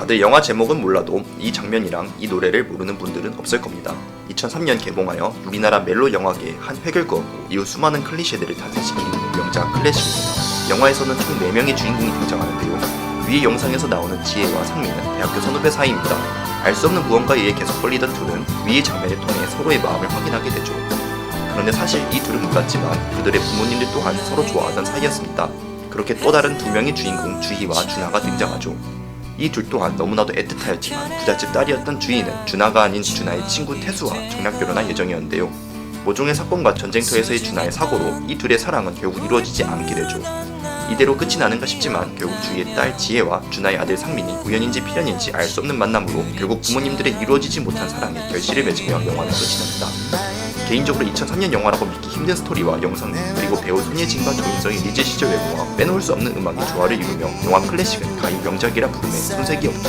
다들 영화 제목은 몰라도 이 장면이랑 이 노래를 모르는 분들은 없을 겁니다. 2003년 개봉하여 우리나라 멜로 영화계에 한 획을 그었고 이후 수많은 클리셰들을 이루는 명작 클래식입니다. 영화에서는 총 4명의 주인공이 등장하는데요. 위의 영상에서 나오는 지혜와 상민은 대학교 선후배 사이입니다. 알 수 없는 무언가에 의해 계속 걸리던 둘은 위의 장면을 통해 서로의 마음을 확인하게 되죠. 그런데 사실 이 둘은 몰랐지만 그들의 부모님들 또한 서로 좋아하던 사이였습니다. 그렇게 또 다른 두 명의 주인공 주희와 준하가 등장하죠. 이 둘 또한 너무나도 애틋하였지만 부잣집 딸이었던 주희는 준하가 아닌 준하의 친구 태수와 정략 결혼할 예정이었는데요. 모종의 사건과 전쟁터에서의 준하의 사고로 이 둘의 사랑은 결국 이루어지지 않게 되죠. 이대로 끝이 나는가 싶지만 결국 주희의 딸 지혜와 준하의 아들 상민이 우연인지 필연인지 알 수 없는 만남으로 결국 부모님들의 이루어지지 못한 사랑에 결실을 맺으며 영화는 끝이 납니다. 개인적으로 2003년 영화라고 믿기 힘든 스토리와 영상 그리고 배우 손예진과 조인성의 리즈 시절 외모와 빼놓을 수 없는 음악이 조화를 이루며 영화 클래식은 가히 명작이라 부름에 손색이 없죠.